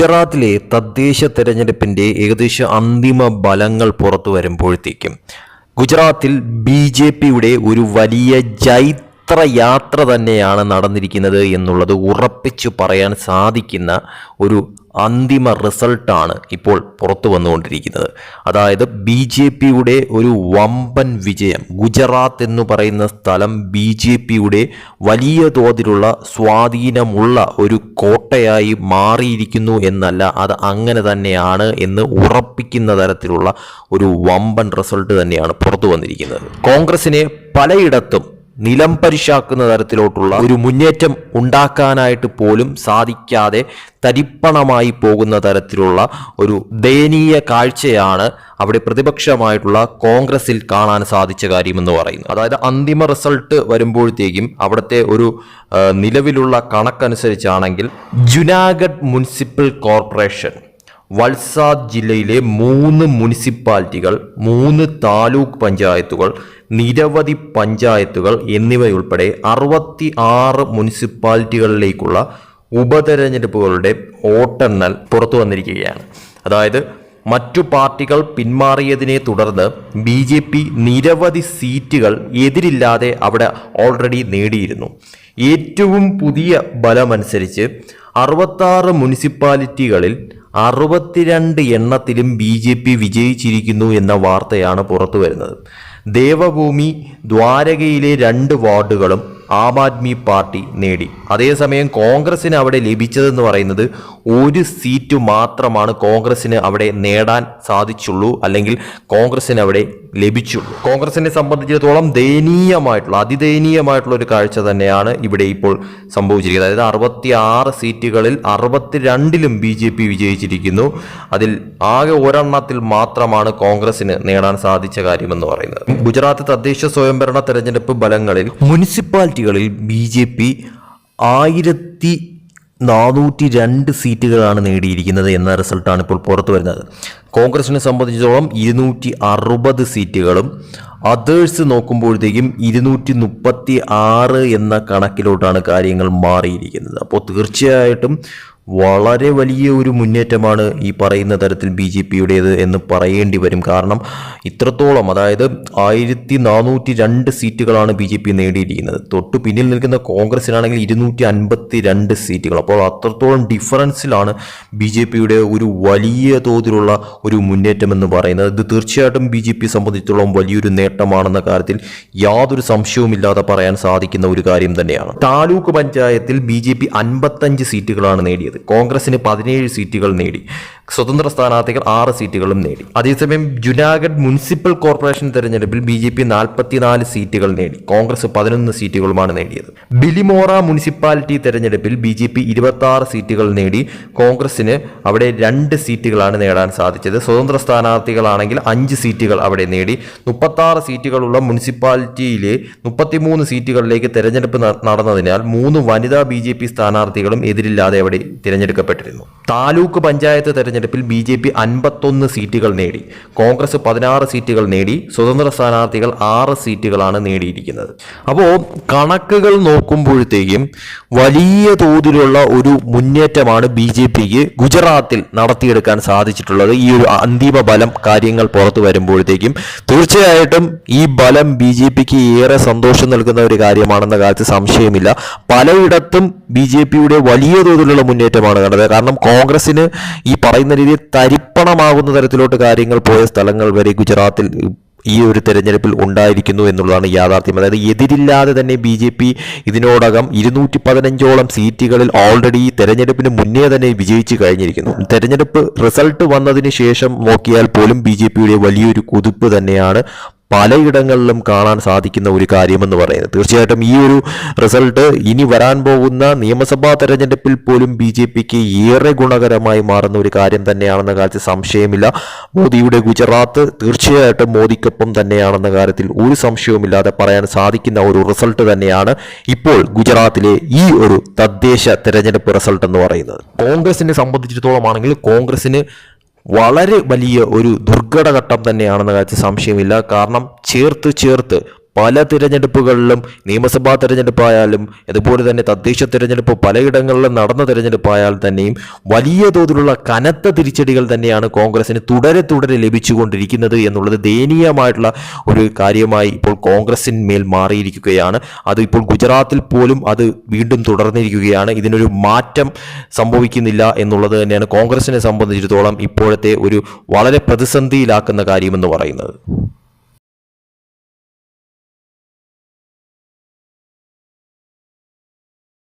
ഗുജറാത്തിലെ തദ്ദേശ തെരഞ്ഞെടുപ്പിന്റെ ഏകദേശം അന്തിമ ബലങ്ങൾ പുറത്തു വരുമ്പോഴത്തേക്കും ഗുജറാത്തിൽ ബി ജെ പിയുടെ ഒരു വലിയ ജൈത്രയാത്ര തന്നെയാണ് നടന്നിരിക്കുന്നത് എന്നുള്ളത് ഉറപ്പിച്ചു പറയാൻ സാധിക്കുന്ന ഒരു അന്തിമ റിസൾട്ടാണ് ഇപ്പോൾ പുറത്തു വന്നുകൊണ്ടിരിക്കുന്നത്. അതായത് ബി ജെ പിയുടെ ഒരു വമ്പൻ വിജയം ഗുജറാത്ത് എന്ന് പറയുന്ന സ്ഥലം ബി ജെ പിയുടെ വലിയ തോതിലുള്ള സ്വാധീനമുള്ള ഒരു കോട്ടയായി മാറിയിരിക്കുന്നു എന്നല്ല അത് അങ്ങനെ തന്നെയാണ് എന്ന് ഉറപ്പിക്കുന്ന തരത്തിലുള്ള ഒരു വമ്പൻ റിസൾട്ട് തന്നെയാണ് പുറത്തു വന്നിരിക്കുന്നത്. കോൺഗ്രസിനെ പലയിടത്തും നിലം പരിശാക്കുന്ന തരത്തിലോട്ടുള്ള ഒരു മുന്നേറ്റം ഉണ്ടാക്കാനായിട്ട് പോലും സാധിക്കാതെ തരിപ്പണമായി പോകുന്ന തരത്തിലുള്ള ഒരു ദയനീയ കാഴ്ചയാണ് അവിടെ പ്രതിപക്ഷമായിട്ടുള്ള കോൺഗ്രസിൽ കാണാൻ സാധിച്ച കാര്യമെന്ന് പറയുന്നത്. അതായത് അന്തിമ റിസൾട്ട് വരുമ്പോഴത്തേക്കും അവിടുത്തെ ഒരു നിലവിലുള്ള കണക്കനുസരിച്ചാണെങ്കിൽ ജുനാഗഡ് മുനിസിപ്പൽ കോർപ്പറേഷൻ വൽസാദ് ജില്ലയിലെ മൂന്ന് മുനിസിപ്പാലിറ്റികൾ മൂന്ന് താലൂക്ക് പഞ്ചായത്തുകൾ നിരവധി പഞ്ചായത്തുകൾ എന്നിവയുൾപ്പെടെ അറുപത്തി ആറ് മുനിസിപ്പാലിറ്റികളിലേക്കുള്ള ഉപതെരഞ്ഞെടുപ്പുകളുടെ വോട്ടെണ്ണൽ പുറത്തു വന്നിരിക്കുകയാണ്. അതായത് മറ്റു പാർട്ടികൾ പിന്മാറിയതിനെ തുടർന്ന് ബി ജെ പി നിരവധി സീറ്റുകൾ എതിരില്ലാതെ അവിടെ ഓൾറെഡി നേടിയിരുന്നു. ഏറ്റവും പുതിയ ബലമനുസരിച്ച് അറുപത്താറ് മുനിസിപ്പാലിറ്റികളിൽ അറുപത്തിരണ്ട് എണ്ണത്തിലും ബി ജെ പി വിജയിച്ചിരിക്കുന്നു എന്ന വാർത്തയാണ് പുറത്തു വരുന്നത് ദേവഭൂമി ദ്വാരകയിലെ രണ്ട് വാർഡുകളും ആം ആദ്മി പാർട്ടി നേടി. അതേസമയം കോൺഗ്രസിന് അവിടെ ലഭിച്ചതെന്ന് പറയുന്നത് ഒരു സീറ്റ് മാത്രമാണ് കോൺഗ്രസിന് അവിടെ നേടാൻ സാധിച്ചുള്ളൂ അല്ലെങ്കിൽ കോൺഗ്രസിന് അവിടെ ലഭിച്ചുള്ളൂ. കോൺഗ്രസിനെ സംബന്ധിച്ചിടത്തോളം ദയനീയമായിട്ടുള്ള അതിദയനീയമായിട്ടുള്ള ഒരു കാഴ്ച തന്നെയാണ് ഇവിടെ ഇപ്പോൾ സംഭവിച്ചിരിക്കുന്നത്. അതായത് അറുപത്തി ആറ് സീറ്റുകളിൽ അറുപത്തിരണ്ടിലും ബി ജെ പി വിജയിച്ചിരിക്കുന്നു. അതിൽ ആകെ ഒരെണ്ണത്തിൽ മാത്രമാണ് കോൺഗ്രസിന് നേടാൻ സാധിച്ച കാര്യമെന്ന് പറയുന്നത്. ഗുജറാത്ത് തദ്ദേശ സ്വയംഭരണ തെരഞ്ഞെടുപ്പ് ഫലങ്ങളിൽ മുനിസിപ്പാലിറ്റികളിൽ ബി ജെ പി ആയിരത്തി നാനൂറ്റി രണ്ട് സീറ്റുകളാണ് നേടിയിരിക്കുന്നത് എന്ന റിസൾട്ടാണ് ഇപ്പോൾ പുറത്തു വരുന്നത്. കോൺഗ്രസിനെ സംബന്ധിച്ചിടത്തോളം ഇരുന്നൂറ്റി അറുപത് സീറ്റുകളും അതേഴ്സ് നോക്കുമ്പോഴത്തേക്കും ഇരുന്നൂറ്റി മുപ്പത്തി ആറ് എന്ന കണക്കിലോട്ടാണ് കാര്യങ്ങൾ മാറിയിരിക്കുന്നത്. അപ്പോൾ തീർച്ചയായിട്ടും വളരെ വലിയ ഒരു മുന്നേറ്റമാണ് ഈ പറയുന്ന തരത്തിൽ ബി ജെ പിയുടേത് എന്ന് പറയേണ്ടി വരും. കാരണം ഇത്രത്തോളം അതായത് ആയിരത്തി നാനൂറ്റി രണ്ട് സീറ്റുകളാണ് ബി ജെ പി നേടിയിരിക്കുന്നത്. തൊട്ട് പിന്നിൽ നിൽക്കുന്ന കോൺഗ്രസിനാണെങ്കിൽ ഇരുന്നൂറ്റി അൻപത്തി രണ്ട് സീറ്റുകൾ. അപ്പോൾ അത്രത്തോളം ഡിഫറൻസിലാണ് ബി ജെ പിയുടെ ഒരു വലിയ തോതിലുള്ള ഒരു മുന്നേറ്റം എന്ന് പറയുന്നത്. ഇത് തീർച്ചയായിട്ടും ബി ജെ പി സംബന്ധിച്ചിടത്തോളം വലിയൊരു നേട്ടമാണെന്ന കാര്യത്തിൽ യാതൊരു സംശയവുമില്ലാതെ പറയാൻ സാധിക്കുന്ന ഒരു കാര്യം തന്നെയാണ്. താലൂക്ക് പഞ്ചായത്തിൽ ബി ജെ പി അൻപത്തഞ്ച് സീറ്റുകളാണ് നേടിയത്. കോൺഗ്രസിന് പതിനേഴ് സീറ്റുകൾ നേടി. സ്വതന്ത്ര സ്ഥാനാർത്ഥികൾ ആറ് സീറ്റുകളും നേടി. അതേസമയം ജുനാഗഡ് മുനിസിപ്പൽ കോർപ്പറേഷൻ തെരഞ്ഞെടുപ്പിൽ ബി ജെ പി നാൽപ്പത്തിനാല് സീറ്റുകൾ നേടി. കോൺഗ്രസ് പതിനൊന്ന് സീറ്റുകളുമാണ് നേടിയത്. ബിലിമോറ മുനിസിപ്പാലിറ്റി തെരഞ്ഞെടുപ്പിൽ ബി ജെ പി ഇരുപത്തി ആറ് സീറ്റുകൾ നേടി. കോൺഗ്രസിന് അവിടെ രണ്ട് സീറ്റുകളാണ് നേടാൻ സാധിച്ചത്. സ്വതന്ത്ര സ്ഥാനാർത്ഥികളാണെങ്കിൽ അഞ്ച് സീറ്റുകൾ അവിടെ നേടി. മുപ്പത്തി ആറ് സീറ്റുകളുള്ള മുനിസിപ്പാലിറ്റിയിലെ മുപ്പത്തിമൂന്ന് സീറ്റുകളിലേക്ക് തെരഞ്ഞെടുപ്പ് നടന്നതിനാൽ മൂന്ന് വനിതാ ബി സ്ഥാനാർത്ഥികളും എതിരില്ലാതെ അവിടെ തിരഞ്ഞെടുക്കപ്പെട്ടിരുന്നു. താലൂക്ക് പഞ്ചായത്ത് തെരഞ്ഞെടുപ്പിൽ ബി ജെ പി അൻപത്തൊന്ന് സീറ്റുകൾ നേടി. കോൺഗ്രസ് പതിനാറ് സീറ്റുകൾ നേടി. സ്വതന്ത്ര സ്ഥാനാർത്ഥികൾ ആറ് സീറ്റുകളാണ് നേടിയിരിക്കുന്നത്. അപ്പോൾ കണക്കുകൾ നോക്കുമ്പോഴത്തേക്കും വലിയ തോതിലുള്ള ഒരു മുന്നേറ്റമാണ് ബി ജെ പിക്ക് ഗുജറാത്തിൽ നടത്തിയെടുക്കാൻ സാധിച്ചിട്ടുള്ളത്. ഈ ഒരു അന്തിമ ബലം കാര്യങ്ങൾ പുറത്തു വരുമ്പോഴത്തേക്കും തീർച്ചയായിട്ടും ഈ ബലം ബി ജെ പിക്ക് ഏറെ സന്തോഷം നൽകുന്ന ഒരു കാര്യമാണെന്ന കാര്യത്തിൽ സംശയമില്ല. പലയിടത്തും ബി ജെ പിയുടെ വലിയ തോതിലുള്ള മുന്നേറ്റമാണ് കണ്ടത് കാരണം കോൺഗ്രസിന് ഈ പറയുന്ന രീതിയിൽ തരിപ്പണമാകുന്ന തരത്തിലോട്ട് കാര്യങ്ങൾ പോയ സ്ഥലങ്ങൾ വരെ ഗുജറാത്തിൽ ഈ ഒരു തെരഞ്ഞെടുപ്പിൽ ഉണ്ടായിരിക്കുന്നു എന്നുള്ളതാണ് യാഥാർത്ഥ്യം. അതായത് എതിരില്ലാതെ തന്നെ ബി ജെ പി ഇതിനോടകം ഇരുന്നൂറ്റി പതിനഞ്ചോളം സീറ്റുകളിൽ ഓൾറെഡി ഈ തെരഞ്ഞെടുപ്പിന് മുന്നേ തന്നെ വിജയിച്ചു കഴിഞ്ഞിരിക്കുന്നു. തെരഞ്ഞെടുപ്പ് റിസൾട്ട് വന്നതിന് ശേഷം നോക്കിയാൽ പോലും ബി ജെ പിയുടെ വലിയൊരു കുതിപ്പ് തന്നെയാണ് പലയിടങ്ങളിലും കാണാൻ സാധിക്കുന്ന ഒരു കാര്യമെന്ന് പറയുന്നത്. തീർച്ചയായിട്ടും ഈ ഒരു റിസൾട്ട് ഇനി വരാൻ പോകുന്ന നിയമസഭാ തെരഞ്ഞെടുപ്പിൽ പോലും ബി ജെ പിക്ക് ഏറെ ഗുണകരമായി മാറുന്ന ഒരു കാര്യം തന്നെയാണെന്ന കാര്യത്തിൽ സംശയമില്ല. മോദിയുടെ ഗുജറാത്ത് തീർച്ചയായിട്ടും മോദിക്കൊപ്പം തന്നെയാണെന്ന കാര്യത്തിൽ ഒരു സംശയവുമില്ലാതെ പറയാൻ സാധിക്കുന്ന ഒരു റിസൾട്ട് തന്നെയാണ് ഇപ്പോൾ ഗുജറാത്തിലെ ഈ ഒരു തദ്ദേശ തെരഞ്ഞെടുപ്പ് റിസൾട്ട് എന്ന് പറയുന്നത്. കോൺഗ്രസിനെ സംബന്ധിച്ചിടത്തോളം ആണെങ്കിൽ കോൺഗ്രസിന് വളരെ വലിയ ഒരു ദുർഘടഘട്ടം തന്നെയാണെന്ന കാര്യത്തിൽ സംശയമില്ല. കാരണം ചേർത്ത് ചേർത്ത് പല തിരഞ്ഞെടുപ്പുകളിലും നിയമസഭാ തിരഞ്ഞെടുപ്പായാലും അതുപോലെ തന്നെ തദ്ദേശ തിരഞ്ഞെടുപ്പ് പലയിടങ്ങളിലും നടന്ന തിരഞ്ഞെടുപ്പായാൽ തന്നെയും വലിയ തോതിലുള്ള കനത്ത തിരിച്ചടികൾ തന്നെയാണ് കോൺഗ്രസിന് തുടരെ തുടരെ ലഭിച്ചുകൊണ്ടിരിക്കുന്നത് എന്നുള്ളത് ദയനീയമായിട്ടുള്ള ഒരു കാര്യമായി ഇപ്പോൾ കോൺഗ്രസിന്മേൽ മാറിയിരിക്കുകയാണ്. അത് ഇപ്പോൾ ഗുജറാത്തിൽ പോലും അത് വീണ്ടും തുടർന്നിരിക്കുകയാണ്. ഇതിനൊരു മാറ്റം സംഭവിക്കുന്നില്ല എന്നുള്ളത് തന്നെയാണ് കോൺഗ്രസിനെ സംബന്ധിച്ചിടത്തോളം ഇപ്പോഴത്തെ ഒരു വളരെ പ്രതിസന്ധിയിലാക്കുന്ന കാര്യമെന്ന് പറയുന്നത്.